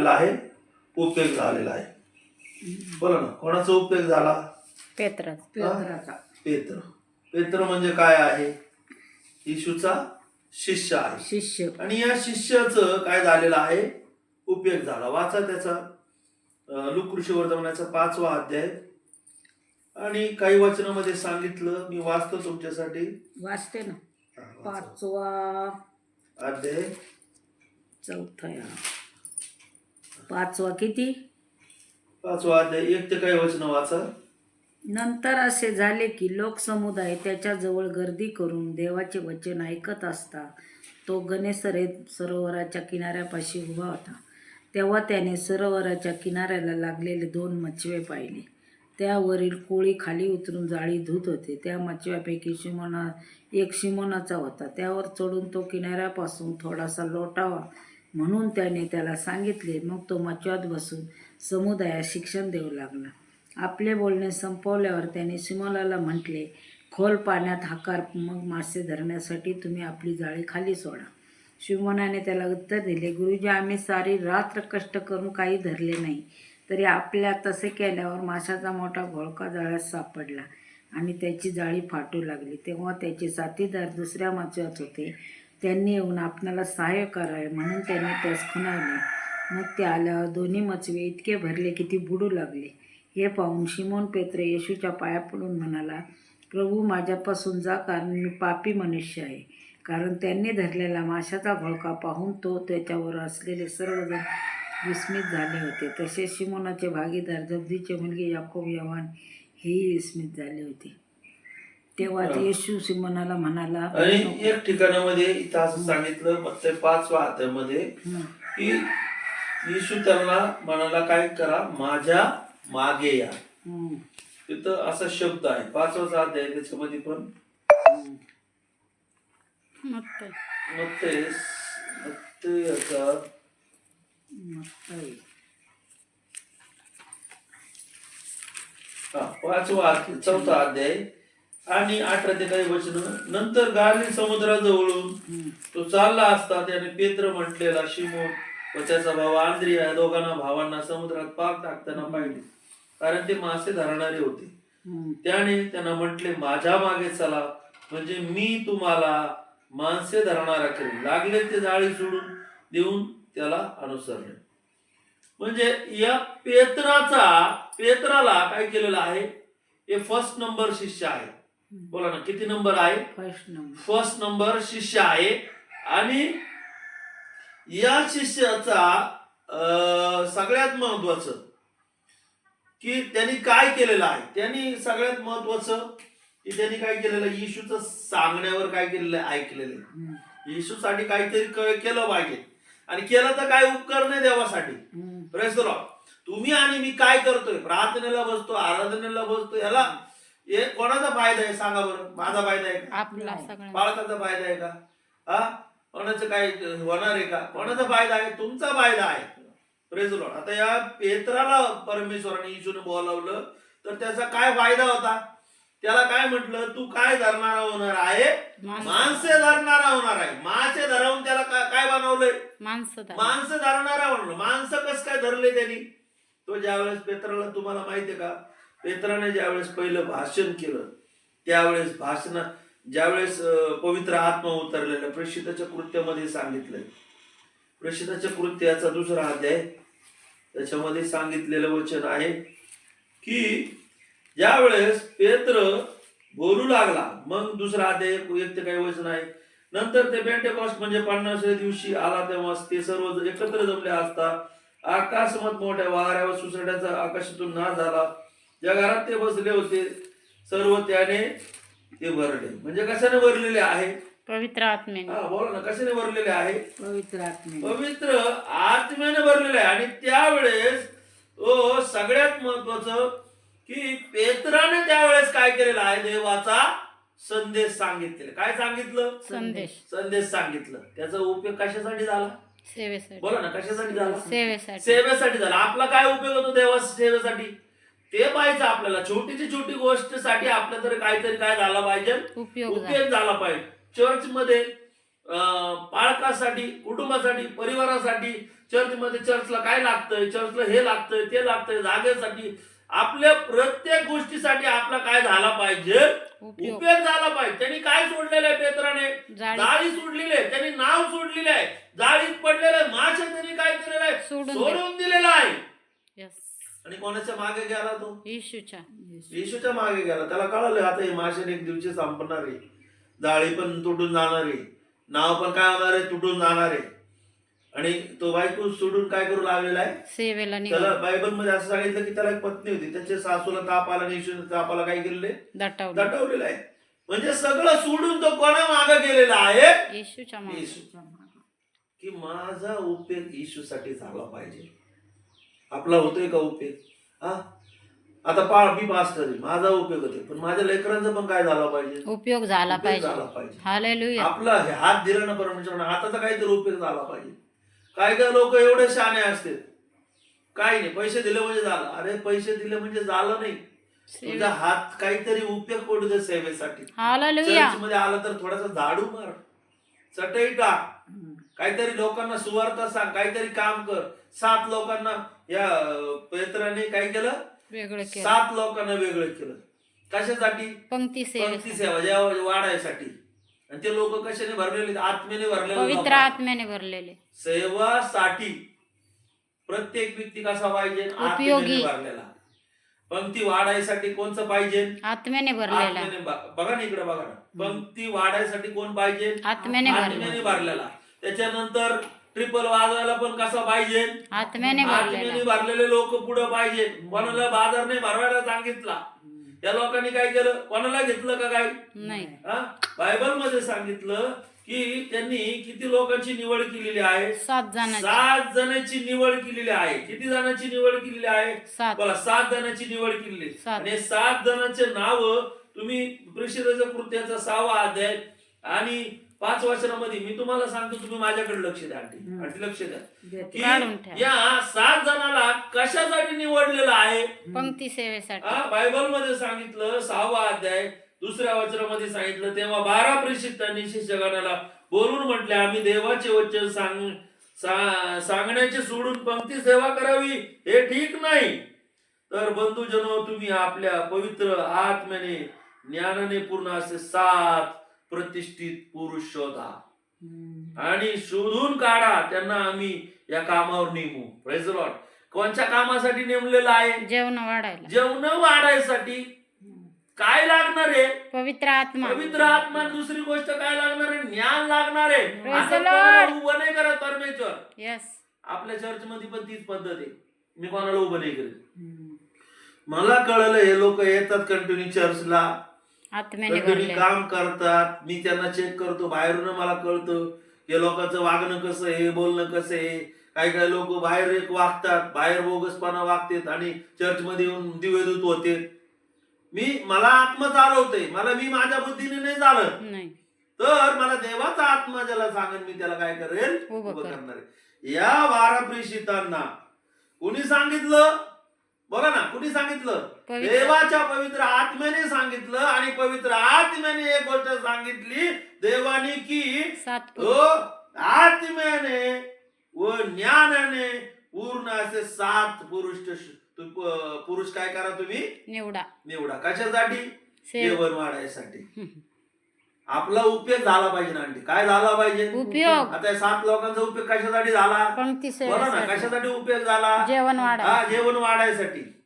झालेला आहे उपयोग झालेला आहे. बोला ना कोणाचा उपयोग झाला? पेत्राचा. पेत्र. पेत्र म्हणजे काय आहे? येशूचा शिष्य आहे. शिष्य. आणि या शिष्याचं काय झालेलं आहे? उपयोग झाला. वाचा त्याचा. लुकृषी वर्तमानाचा पाचवा अध्याय. आणि काही वचनामध्ये सांगितलं मी वाचतो तुमच्यासाठी. वाचते ना. पाचवा अध्याय. चौथा. या पाचवा किती? पाचवा अध्याय एक ते काही वचन वाचा. नंतर असे झाले की लोकसमुदाय त्याच्याजवळ गर्दी करून देवाचे वचन ऐकत असता. तो गणेशरे सरोवराच्या किनाऱ्यापाशी उभा होता. तेव्हा त्याने सरोवराच्या किनाऱ्याला लागलेले दोन मचवे पाहिले. त्यावरील कोळी खाली उतरून जाळी धुत होते. त्या मचव्यापैकी शिमोना एक शिमोनाचा होता. त्यावर चढून तो किनाऱ्यापासून थोडासा लोटावा म्हणून त्याने त्याला सांगितले मग तो मचव्यात बसून समुदायात शिक्षण देऊ लागला. आपले बोलणे संपवल्यावर त्याने सिमोनाला म्हटले खोल पाण्यात हाकार मग मासे धरण्यासाठी तुम्ही आपली जाळी खाली सोडा. शिवमनाने त्याला उत्तर दिले गुरुजी आम्ही सारी रात्र कष्ट करून काही धरले नाही तरी आपल्या तसे केल्यावर माशाचा मोठा घोळका जाळ्यात सापडला आणि त्याची जाळी फाटू लागली. तेव्हा त्याचे साथीदार दुसऱ्या माचव्यात होते. त्यांनी येऊन आपणाला सहाय्य करावे म्हणून त्यांनी त्यास खुणावले मग ते आल्यावर दोन्ही मचवे इतके भरले की ती बुडू लागले. हे पाहून शिमोन पेत्रे येशूच्या पाया पडून म्हणाला प्रभू माझ्यापासून जा कारण मी पापी मनुष्य आहे. कारण त्यांनी धरलेला माशाचा घोळका पाहून तो त्याच्यावर असलेले सर्वजण विस्मित झाले होते. तसेच शिमोनाचे भागीदार जगदीचे मुलगे याकोब यवान हेही विस्मित झाले होते. तेव्हा ते येशू सिमोनाला म्हणाला आणि एक ठिकाणामध्ये इथं असं सांगितलं मग ते पाचवा अध्यायामध्ये हं, की येशू त्यांना म्हणाला काय करा माझ्या मागे या. तिथं असा शब्द आहे. पाचवाचा अध्याय त्याच्यामध्ये पण याचा? हा, पाचवा चौथा अध्याय. आणि अठरा ते काही वचन नंतर गारली समुद्राजवळून तो चालला असता त्याने पेत्र म्हटलेला शिमोन व त्याचा भाऊ आंद्रिया या दोघांना भावांना समुद्रात पाक टाकताना पाहिले. कारण ते मासे धरणारे होते. त्याने त्यांना म्हटले माझ्या मागे चला. म्हणजे मी तुम्हाला माणसे धरणारा करेन. लागले ते जाळी सोडून देऊन त्याला अनुसरले. म्हणजे या पेत्राचा पेत्राला काय केलेलं आहे? हे फर्स्ट नंबर शिष्य आहे. बोला ना किती नंबर आहे? फर्स्ट नंबर फर्स्ट नंबर शिष्य आहे. आणि या शिष्याचा सगळ्यात महत्वाचं की त्यांनी काय केलेलं आहे? त्यांनी सगळ्यात महत्वाचं की त्यांनी काय केलेलं? येशूचं सांगण्यावर काय केलेलं आहे? ऐकलेलं आहे. येशूसाठी काहीतरी केलं पाहिजे. आणि केलं तर काय उपकार नाही देवासाठी. तुम्ही आणि मी काय करतोय? प्रार्थनेला बसतो आराधनेला बसतो याला हे कोणाचा फायदा आहे सांगा बरं? माझा फायदा आहे का? आपला सगळ्यांचा. बाळकाचा फायदा आहे का? हा? कोणाचं काय होणार आहे का? कोणाचा फायदा आहे? तुमचा फायदा आहे. लॉर्ड आता या पेत्राला परमेश्वराने येशूने बोलावलं तर त्याचा काय फायदा होता? त्याला काय म्हटलं? तू काय धरणारा होणार आहे? माणसे. धरणारा होणार आहे. मासे धरवून त्याला काय बनवलंय. माणसं धरणारा. म्हणलं माणसं कसं काय धरले त्यांनी? तो ज्यावेळेस पेत्राला तुम्हाला माहितीये का? पेत्राने ज्यावेळेस पहिलं भाषण केलं त्यावेळेस भाषण ज्यावेळेस पवित्र आत्मा उतरलेलं प्रेषिताच्या कृत्यामध्ये सांगितलंय. प्रेषिताच्या कृत्याचा दुसरा अध्याय त्याच्यामध्ये सांगितलेलं वचन आहे की ज्यावेळेस पेत्र बोलू लागला मग दुसरा अध्याय एक ते काही वचन आहे. नंतर ते बेंटेकॉस्ट म्हणजे पन्नासव्या दिवशी आला तेव्हा ते सर्व एकत्र जमले असता आकाशमत मोठ्या वाऱ्यावर सुसड्याचा आकाशातून ना झाला. ज्या घरात ते बसले होते. सर्व त्याने ते भरले. म्हणजे कशाने भरलेले आहे? पवित्र आत्म्याने. हा बोला ना कशाने भरलेले आहे? पवित्र आत्मे पवित्र आत्म्याने भरलेले आहे. आणि त्यावेळेस तो सगळ्यात महत्वाचं की पेत्राने त्यावेळेस काय केलेलं आहे? देवाचा संदेश सांगितलेला. काय सांगितलं? संदेश. संदेश सांगितलं. त्याचा उपयोग कशासाठी झाला? सेवेसाठी. बोला ना कशासाठी झाला? सेवेसाठी. सेवेसाठी झाला. आपला काय उपयोग होतो देवा सेवेसाठी? ते पाहिजे आपल्याला. छोटीची छोटी गोष्टसाठी आपल्या तरी काहीतरी काय झाला पाहिजे? उपयोग झाला. पाहिजे. चर्च मध्ये अं, पालकासाठी कुटुंबासाठी परिवारासाठी चर्चमध्ये चर्चला काय लागतंय? चर्चला हे लागतंय ते लागतंय जागेसाठी. आपल्या प्रत्येक गोष्टीसाठी आपला काय झाला पाहिजे? उपयोग. झाला पाहिजे. त्यांनी काय सोडलेलं आहे पेत्राने? जाळी. सोडलेली आहे. त्यांनी नाव सोडलेलं आहे जाळीत पडलेलं आहे मासे त्यांनी काय केलेलं आहे सोडून सोडून दिलेलं आहे यस आणि कोणाच्या मागे गेला तो? येशूच्या. येशूच्या मागे गेला. त्याला कळालं आता हे माशाने एक दिवशी संपणार आहे. जाळी पण तुटून जाणार आहे. नाव पण काय होणार आहे? तुटून जाणार आहे. आणि तो बायको सोडून काय करू लागलेला आहे? सेवेला त्याला बायबलमध्ये असं सांगितलं की त्याला एक पत्नी होती. त्याच्या सासूला ताप आला आणि येशूने तापाला काय केलेले दटावलं. दटवलेलं आहे. म्हणजे सगळं सोडून तो कोणा मागे गेलेला आहे? येशूच्या की माझा उपयोग येशूसाठी झाला पाहिजे. आपला होतोय का उपयोग? हा? आता पा मी पास्टर आहे माझा उपयोग होते पण माझ्या लेकरांचा पण काय झाला पाहिजे? उपयोग झाला पाहिजे. झाला पाहिजे. हालेलुया. आपला हे हात दिला ना परमेश्वर हाताचा काहीतरी उपयोग झाला पाहिजे. काय काय लोक एवढे शहाणे असते? काही नाही. पैसे दिले म्हणजे झालं. अरे पैसे दिले म्हणजे झालं नाही. तुझा हात काहीतरी उपयोग पडू दे सेवेसाठी. मध्ये आलं तर थोडासा झाडू मार. चटई टाक. काहीतरी लोकांना सुवार्ता सांग. काहीतरी काम कर. सात लोकांना या पेत्राने काय केलं? वेगळं केलं. सात लोकांना वेगळं केलं. कशासाठी? पंक्ती पंक्ती सेवे सेवा ज्या वाढायसाठी. आणि ते लोक कशाने भरलेले आत्मेने भरलेले पवित्र लोकं. आत्म्याने भरलेले. सेवासाठी प्रत्येक व्यक्ती कसा पाहिजे? आत्मेने उपयोगी. भरलेला. पंक्ती वाढायसाठी कोणचं पाहिजे? आत्म्याने भरलेला. आत्म्याने ब- बघा ना इकडे बघा ना. पंक्ती वाढायसाठी कोण पाहिजे? आत्म्याने आत्म्याने भरलेला. त्याच्यानंतर ट्रिपल वाजवायला पण कसा पाहिजे? आत्म्याने आत्म्याने भरलेला. लोक पुढे पाहिजे. कोणाला बाजार नाही भरवायला सांगितला. या लोकांनी काय केलं? कोणाला घेतलं का काय? नाही. बायबलमध्ये सांगितलं की त्यांनी किती लोकांची निवड केलेली आहे? सात सात जणांची निवड केलेली आहे. किती जणांची निवड केलेली आहे? सात. बोला सात जणांची निवड केलेली. आणि सात जणांचे नाव तुम्ही प्रेषिताच्या कृत्याचा सहावा अध्याय आणि पाच वचनामध्ये मी तुम्हाला सांगतो तुम्ही माझ्याकडे लक्ष द्या आंटी. लक्ष द्या. की. या सात जणाला कशासाठी निवडलेलं आहे? पंक्ती सेवेसाठी. हा बायबलमध्ये सांगितलं सहावा अध्याय दुसऱ्या वचनामध्ये सांगितलं तेव्हा बारा प्रेषितांनी शिष्यगणाला बोलून म्हटले आम्ही देवाचे वचन सांग सा- सांगण्याचे सोडून पंक्ती सेवा करावी हे ठीक नाही. तर बंधूजनो तुम्ही आपल्या पवित्र आत्म्याने ज्ञानाने पूर्ण असे सात प्रतिष्ठित पुरुष शोधा. आणि शोधून काढा त्यांना आम्ही या कामावर नेमू. प्रेज लॉर्ड कोणत्या कामासाठी नेमलेलं आहे? जेवण वाढायला. जेवण वाढायसाठी. काय लागणार आहे? पवित्र आत्मा. पवित्र आत्मा दुसरी गोष्ट काय लागणार आहे? ज्ञान लागणार आहे. उभं नाही करत परमेश्वर? यस आपल्या चर्च मध्ये पण तीच पद्धत आहे. मी कोणाला उभं नाही करत. मला कळलं हे लोक येतात कंटिन्यू चर्चला आत्म्याने कंटिन्यू भरले काम करतात मी त्यांना चेक करतो बाहेरून मला कळतं हे लोकांचं वागणं कसं आहे बोलणं कसं आहे. काही काही लोक बाहेर एक वागतात बाहेर बोगसपणा वागतात आणि चर्च मध्ये येऊन दिवेदूत होते. मी मला आत्मा चालवते मला मी माझ्या बुद्धीने नाही चालत. नाही. तर मला देवाचा आत्मा ज्याला सांगेन मी त्याला काय करेल? उभं उभं कर. करणार आहे. या बारा प्रेषितांना कुणी सांगितलं? बघा ना कुणी सांगितलं? देवाच्या पवित्र आत्म्याने सांगितलं आणि पवित्र आत्म्याने एक गोष्ट सांगितली देवाने की आत्म्याने व ज्ञानाने पूर्ण असे सात पुरुष पुरुष काय करा तुम्ही? निवडा. निवडा. कशासाठी? जेवण वाढायसाठी. आपला उपयोग झाला पाहिजे ना आंटी. काय झाला पाहिजे? उपयोग. आता या सात लोकांचा उपयोग कशासाठी झाला? पंक्ती बोला ना सेवेसाठी कशासाठी उपयोग झाला? जेवण हा वाढा जेवण वाढायसाठी.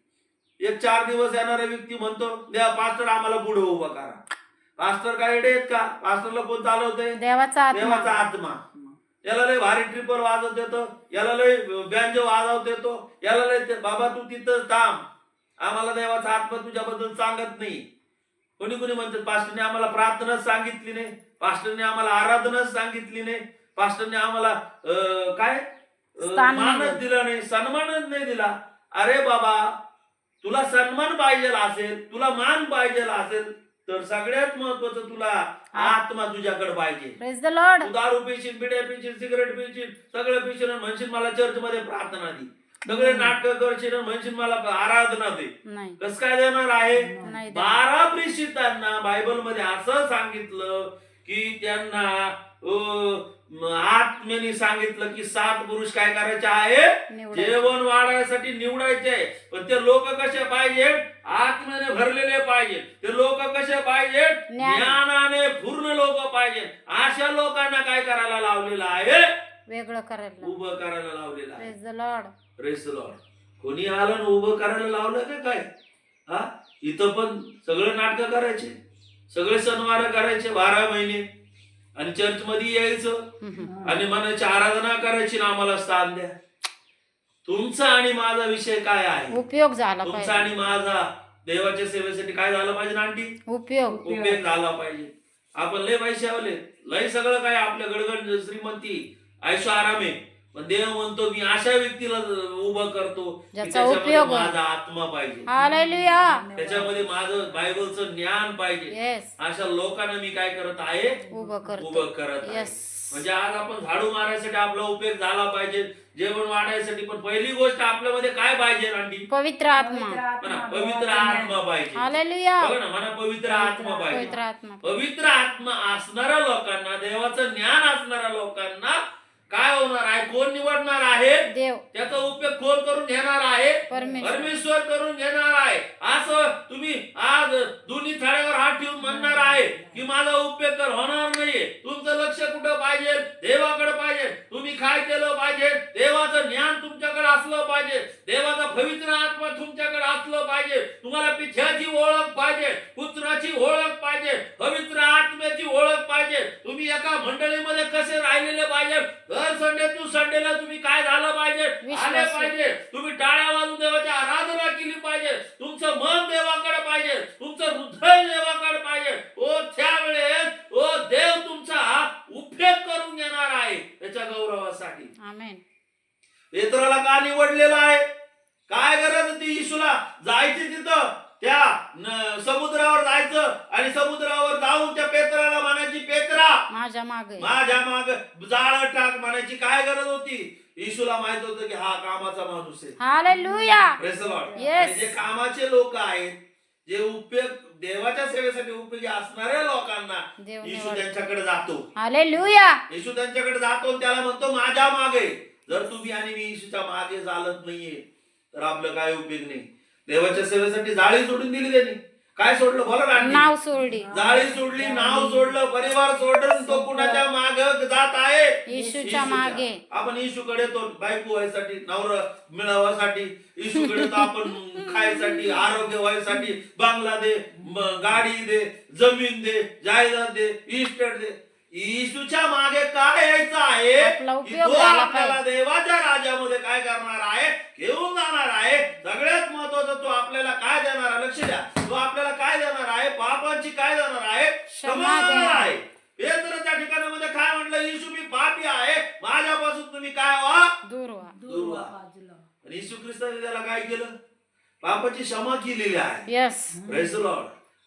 एक चार दिवस येणारा व्यक्ती म्हणतो द्या पास्टर आम्हाला पुढे उभा करा. पास्टर काय आहेत का? पास्टरला कोण चालवतंय? देवाचा देवाचा आत्मा. आत्मा याला लय भारी ट्रिपर वाजवत येतो याला लय बँजो वाजवत येतो याला लय ते- बाबा तू तिथंच थांब. आम्हाला देवाचा आत्मा तुझ्याबद्दल सांगत नाही. कोणी कोणी म्हणतात पास्टरने आम्हाला प्रार्थनाच सांगितली नाही पास्टरने आम्हाला आराधनाच सांगितली नाही पास्टरने आम्हाला काय? मानच दिला. नाही सन्मानच नाही दिला. अरे बाबा तुला सन्मान पाहिजे असेल तुला मान पाहिजे असेल तर सगळ्यात महत्वाचं तुला आत्मा तुझ्याकडे पाहिजे. दारू पिशील बिड्या पिशील सिगरेट पिशील सगळं पिशील म्हणशील मला चर्च मध्ये प्रार्थना दे. सगळे नाटक करशील म्हणशील मला आराधना दे. नाही. कस काय देणार आहे? नाही देणार. बारा प्रेषितांना बायबलमध्ये असं सांगितलं की त्यांना अं, म, आत्म्याने सांगितलं की सात पुरुष काय करायचे आहे? निवडायचे. जेवण वाढायसाठी निवडायचे पण ते लोक कसे पाहिजे? आत्म्याने भरलेले पाहिजे. ते लोक कसे पाहिजे? ज्ञान. ज्ञानाने पूर्ण लोक पाहिजे. अशा लोकांना काय करायला लावलेलं आहे? वेगळं करायला उभं करायला लावलेलं आहे. Praise the Lord praise Lord कोणी आलं उभं करायला लावलं का काय? हा? इथं पण सगळं नाटकं करायचे. सगळे सणवार करायचे बारा महिने. आणि चर्च मध्ये यायचं आणि मनाची आराधना करायची ना आम्हाला स्थान द्या. तुमचा आणि माझा विषय काय आहे? उपयोग झाला तुमचा पाहिजे. आणि माझा. देवाच्या सेवेसाठी काय झालं पाहिजे ना आंटी? उपयोग. उपयोग झाला पाहिजे. आपण लय पैसे आवले. लय सगळं काय आपल्या गडगड श्रीमंती आयुष्य आरामे पण देव म्हणतो मी अशा व्यक्तीला उभं करतो की ज्याचा त्याच्यामध्ये उपयोग होईल. माझा आत्मा पाहिजे. हालेलुया. त्याच्यामध्ये माझं बायबलचं ज्ञान पाहिजे. येस अशा लोकांना मी काय करत आहे? उभं करतो. उभं करत आहे. येस म्हणजे आज आपण झाडू मारायसाठी आपला उपयोग झाला पाहिजे. जेवण वाढायसाठी पण पहिली गोष्ट आपल्यामध्ये काय पाहिजे आंटी? पवित्र आत्मा. म्हणा पवित्र आत्मा पाहिजे. हालेलुया. बघा ना म्हणा पवित्र आत्मा पवित्र पाहिजे. आत्मा. पवित्र आत्मा असणाऱ्या लोकांना देवाचं ज्ञान असणाऱ्या लोकांना काय होणार आहे? कोण निवडणार आहे? देव. त्याचा उपयोग कोण करून घेणार आहे? परमेश्वर. करून घेणार आहे. असं तुम्ही आज दोन्ही थाळ्यावर हात ठेवून म्हणणार आहे की माझा उपयोग तर होणार नाहीये. तुमचं लक्ष कुठं पाहिजे? देवाकडे पाहिजे. तुम्ही काय केलं पाहिजे? देवाचं ज्ञान तुमच्याकडे असलं पाहिजे. देवाचा पवित्र आत्मा तुमच्याकडे असलं पाहिजे. तुम्हाला पिठ्याची ओळख पाहिजे पुत्राची ओळख पाहिजे पवित्र आत्म्याची ओळख पाहिजे तुम्ही एका मंडळीमध्ये कसे राहिलेले पाहिजे दर संडे टू संडेला तुम्ही काय झालं पाहिजे विश्वासू. आले पाहिजे तुम्ही टाळ्या वाजून देवाची आराधना केली पाहिजे तुमचं मन देवाकडे पाहिजे तुमचं हृदय देवाकडे पाहिजे ओ त्यावेळेस ओ देव तुमचा उपयोग करून घेणार आहे त्याच्या गौरवासाठी आमेन पेत्राला का निवडलेला आहे काय गरज होती येशूला जायची तिथं त्या न- समुद्रावर जायचं आणि समुद्रावर जाऊन त्या पेत्राला म्हणायची पेत्रा माझ्या मागे माझ्या माग जाळ टाक म्हणायची होती. येशूला माहीत होतं की हा कामाचा माणूस आहे. Hallelujah. Praise the Lord. Yes. आणि जे कामाचे लोक आहेत जे उपयोग देवाच्या सेवेसाठी उपयोगी असणाऱ्या लोकांना देव येशू निवड. त्यांच्याकडे जातो. हालेलुया. येशू त्यांच्याकडे जातो आणि त्याला म्हणतो माझ्या मागे. जर तुम्ही आणि मी येशूच्या मागे चालत नाहीये तर आपलं काय उपयोग नाही. देवाच्या सेवेसाठी जाळी सोडून दिली त्यांनी. काय सोडलं? बोला. नाव सोडली. जाळी सोडली नाव सोडलं परिवार सोडलं तो कुणाच्या माग जात आहे? येशूच्या मागे. आपण येशूकडे तो बायको व्हायसाठी नवरा मिळवासाठी येशूकडे तो आपण खायसाठी आरोग्य व्हायसाठी बांगला दे गाडी दे जमीन दे जायदाद दे इस्टेट दे. येशूच्या मागे काय यायचं आहे? तो आपल्याला. देवाच्या राज्यामध्ये काय करणार आहे? घेऊन जाणार आहे. सगळ्यात महत्वाचं तो आपल्याला काय देणार आहे? लक्ष द्या. तो आपल्याला काय देणार आहे? पापांची काय देणार आहे? क्षमा देणार. आहे. पेत्र त्या ठिकाणामध्ये काय म्हटलं? येशू मी पापी आहे. माझ्यापासून तुम्ही काय व्हा? दूर व्हा. दूर व्हा. आणि येशू ख्रिस्ताने त्याला काय केलं? पापाची क्षमा केलेली आहे.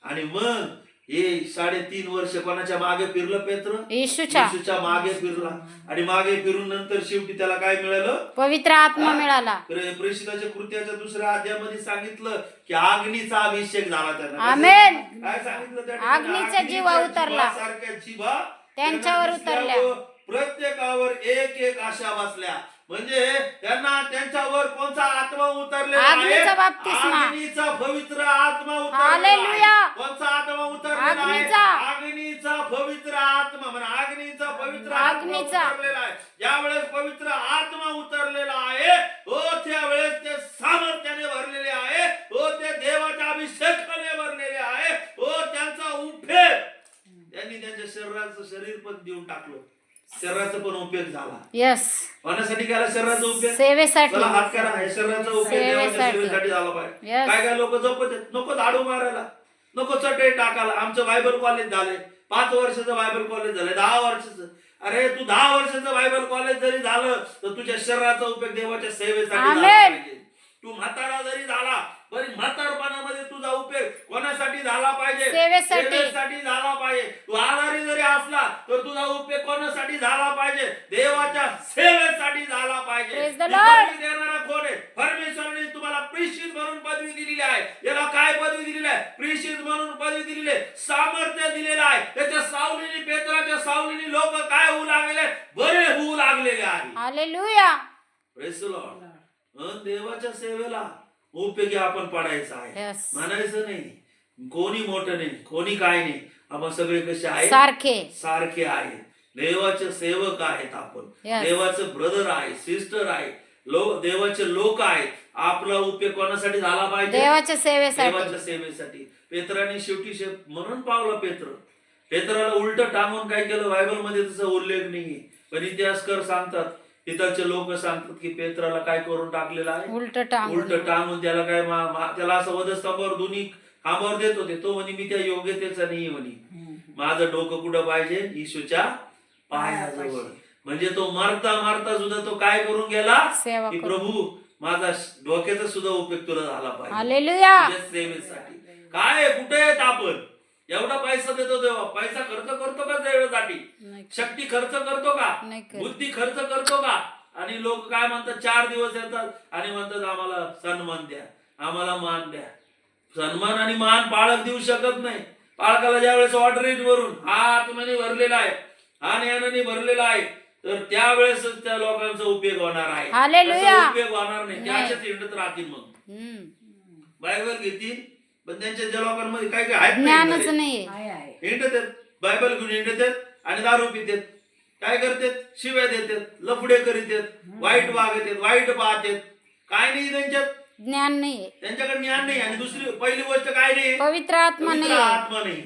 आणि मग हे साडेतीन वर्ष कोणाच्या मागे फिरलं पेत्र? येशूच्या. येशूच्या मागे फिरला. आणि मागे फिरून नंतर शेवटी त्याला काय मिळालं? पवित्र आत्मा मिळाला. प्रे- प्रेषिताच्या कृत्याच्या दुसऱ्या अध्यायामध्ये सांगितलं की अग्नीचा अभिषेक झाला त्यांना. आमेन. काय सांगितलं त्या जीवा उतरला. जीवासारख्या जीवा त्यांच्यावर उतरल्या. प्रत्येकावर एक एक आशा बसल्या. म्हणजे त्यांना त्यांच्यावर कोणता आत्मा उतरलेला आहे? अग्नीचा बाप्तिस्मा. अग्नीचा पवित्र आत्मा उतरलेला हालेलुया. आहे कोणता आत्मा उतरलेला आहे? अग्नीचा. अग्नीचा पवित्र आत्मा म्हणा. अग्नीचा पवित्र आत्मा अग्नीचा. उतरलेला आहे. ज्यावेळेस पवित्र आत्मा उतरलेला आहे हो त्यावेळेस ते सामर्थ्याने भरलेले आहे हो ते देवाच्या अभिषेकाने भरलेले आहे हो त्यांचा उपयोग त्यांनी त्यांच्या शरीराचं शरीर पण देऊन टाकलं. शरीराचा पण उपयोग झाला. यस कोणासाठी केला शरीराचा उपयोग? सेवेसाठी. चला हात करा हे शरीराचा उपयोग देवाच्या सेवेसाठी. सेवेसाठी झाला पाहिजे. Yes. काय काय लोक जपत आहेत. नको झाडू मारायला. नको चटई टाकायला. आमचं बायबल कॉलेज झालंय. पाच वर्षाचं बायबल कॉलेज झालंय. दहा वर्षाचं. अरे तू दहा वर्षाचं बायबल कॉलेज जरी झालं तर तुझ्या शरीराचा उपयोग देवाच्या सेवेसाठी झाला Amen. पाहिजे. तू म्हातारा जरी झाला तरी म्हातारपणामध्ये तुझा उपयोग कोणासाठी झाला पाहिजे? सेवेसाठी. सेवेसाठी झाला पाहिजे. तू आजारी जरी असला तर तुझा उपयोग कोणासाठी झाला पाहिजे? देवाच्या सेवेसाठी. पाहिजे. देणारा कोण आहे? परमेश्वराने तुम्हाला प्रिशित म्हणून पदवी दिलेली आहे. याला काय पदवी दिलेली आहे? प्रिशित म्हणून पदवी दिलेली आहे. सामर्थ्य दिलेलं आहे. त्याच्या सावलीने पेत्राच्या सावलीने लोक काय आहे. Hallelujah Praise the Lord. अन देवाच्या सेवेला उपयोगी आपण पडायचं आहे. म्हणायचं नाही. कोणी मोठं नाही कोणी काय नाही. आपण सगळे कसे आहेत? सारखे. सारखे आहेत. देवाचे सेवक आहेत आपण. देवाचे ब्रदर आहे सिस्टर आहे लोक देवाचे लोक आहेत. आपला उपयोग कोणासाठी झाला पाहिजे? देवाच्या सेवेसाठी. देवाच्या सेवेसाठी. पेत्राने शेवटी शे म्हणून पावला पेत्र. पेत्राला उलट टांगून काय केलं? बायबलमध्ये तसा उल्लेख नाहीये पण इतिहासकार सांगतात तिथलचे लोक सांगतात की पेत्राला काय करून टाकलेलं आहे? उलट टांग उलट टांगून त्याला काय त्याला असं वधस्तंभावर दोन्ही खांबावर देत होते. तो म्हणे मी त्या योग्यतेचा नाही म्हणे. माझं डोकं कुठं पाहिजे? येशूच्या पायाजवळ म्हणजे तो मारता मारता सुद्धा तो काय करून गेला? सेवा की. प्रभू माझा डोक्याचा सुद्धा उपयोग तुला झाला पाहिजे. सेवेसाठी. काय कुठे आहेत आपण? एवढा पैसा देतो तेव्हा पैसा खर्च करतो का सेवेसाठी? नाही शक्ती खर्च करतो का. बुद्धी खर्च करतो का? आणि लोक काय म्हणतात? चार दिवस येतात आणि म्हणतात आम्हाला सन्मान द्या. आम्हाला मान द्या. सन्मान आणि मान बाळक देऊ शकत नाही. बाळकाला ज्यावेळेस ऑर्डरेज वरून हा आत्म्याने भरलेला आहे. हा ज्ञानाने भरलेला आहे. तर त्यावेळेस त्या लोकांचा उपयोग होणार आहे. उपयोग होणार नाही. नाही. त्याच्याच हिंडत राहतील मग. बायबल घेतील पण त्यांच्या ज्या लोकांमध्ये काय काय ज्ञानच आहे हिंडत आहेत बायबल घेऊन हिंडत आहेत आणि दारू पितात. काय करतात? शिव्या देतात लफडे करीत आहेत वाईट वागत आहेत वाईट पाहत आहेत काय नाही त्यांच्यात. ज्ञान नाहीये त्यांच्याकडे ज्ञान नाही. आणि दुसरी पहिली गोष्ट काय नाही? पवित्र आत्मा पवित्र नाहीये आत्मा नाही.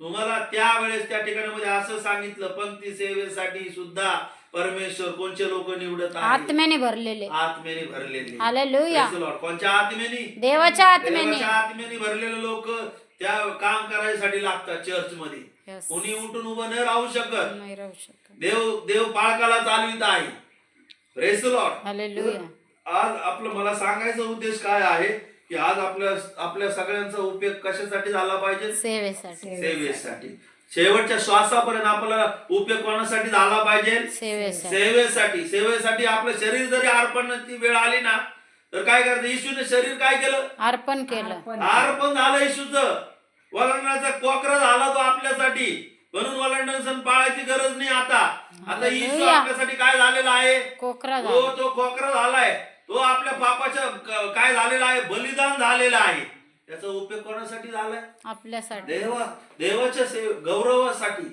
तुम्हाला त्यावेळेस त्या ठिकाणामध्ये असं सांगितलं पंक्ती सेवेसाठी सुद्धा परमेश्वर कोणचे लोक निवडत आहेत? आत्म्याने भरलेले. आत्म्याने भरलेले. हालेलुया. Praise the Lord. कोणच्या आत्म्याने? देवाच्या आत्म्याने. देवाच्या आत्म्याने भरलेले लोक त्या काम करायसाठी लागतात चर्च मध्ये Yes. कोणी उठून उभं नाही राहू शकत. नाही राहू शकत. देव देव बाळकाला चालवित आहे. हालेलुया. आज आपलं मला सांगायचा उद्देश काय आहे? की आज आपल्या आपल्या सगळ्यांचा उपयोग कशासाठी झाला पाहिजे? सेवेसाठी. सेवेसाठी. शेवटच्या श्वासापर्यंत आपल्याला उपयोग कोणासाठी झाला पाहिजे? सेवेसाठी. सेवेसाठी. आपलं शरीर जरी अर्पणाची वेळ आली ना तर काय करायचं येशूने शरीर काय केलं? अर्पण केलं. पण अर्पण झालं येशूचं वलंडण्याचा कोकरा झाला तो आपल्यासाठी. म्हणून वलंडन सण पाळायची गरज नाही आता. आता येशू. आपल्यासाठी काय झालेला आहे? कोकरा तो झाला. तो कोकरा झालाय. तो आपल्या पापाच्या काय झालेला आहे? बलिदान झालेला आहे. त्याचा उपयोग कोणासाठी झालाय आपल्यासाठी. देवा देवाच्या सेव गौरवासाठी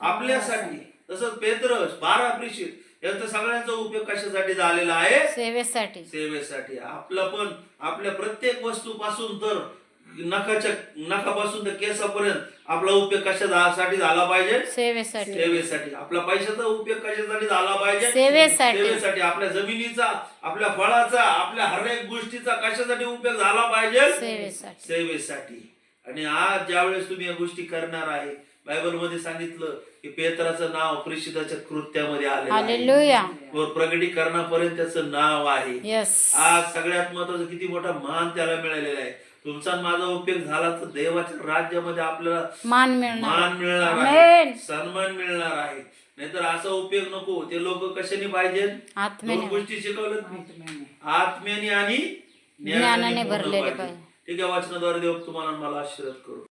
आपल्यासाठी. तसंच पेत्र बारा प्रिशित यांचा सगळ्यांचा उपयोग कशासाठी झालेला आहे? सेवेसाठी. सेवेसाठी. आपलं पण आपल्या प्रत्येक वस्तूपासून तर नखाच्या नखापासून तर केसापर्यंत आपला उपयोग कशासाठी झाला पाहिजे? सेवेसाठी. सेवेसाठी. आपला पैशाचा उपयोग कशासाठी झाला पाहिजे? सेवेसाठी. सेवेसाठी. आपल्या जमिनीचा आपल्या फळाचा आपल्या हर एक गोष्टीचा कशासाठी उपयोग झाला पाहिजे? सेवेसाठी. सेवेसाठी. आणि आज ज्यावेळेस तुम्ही या गोष्टी करणार आहे बायबलमध्ये सांगितलं की पेत्राचं नाव परिषदाच्या कृत्यामध्ये आलेलं प्रगटीकरणापर्यंत त्याचं नाव आहे. आज सगळ्यात महत्वाचं किती मोठा मान त्याला मिळालेला आहे. तुमचा माझा उपयोग झाला तर देवाच्या राज्यामध्ये आपल्याला मान मिळणार मान मिळणार आहे. सन्मान मिळणार आहे नाहीतर असा उपयोग नको ते लोक कशाने पाहिजे दोन गोष्टी शिकवल्यात मी. आत्म्याने. आणि ज्ञानाने भरलेले पाहिजे. ठीक आहे वाचनाद्वारे देव तुम्हाला मला आशीर्वाद करू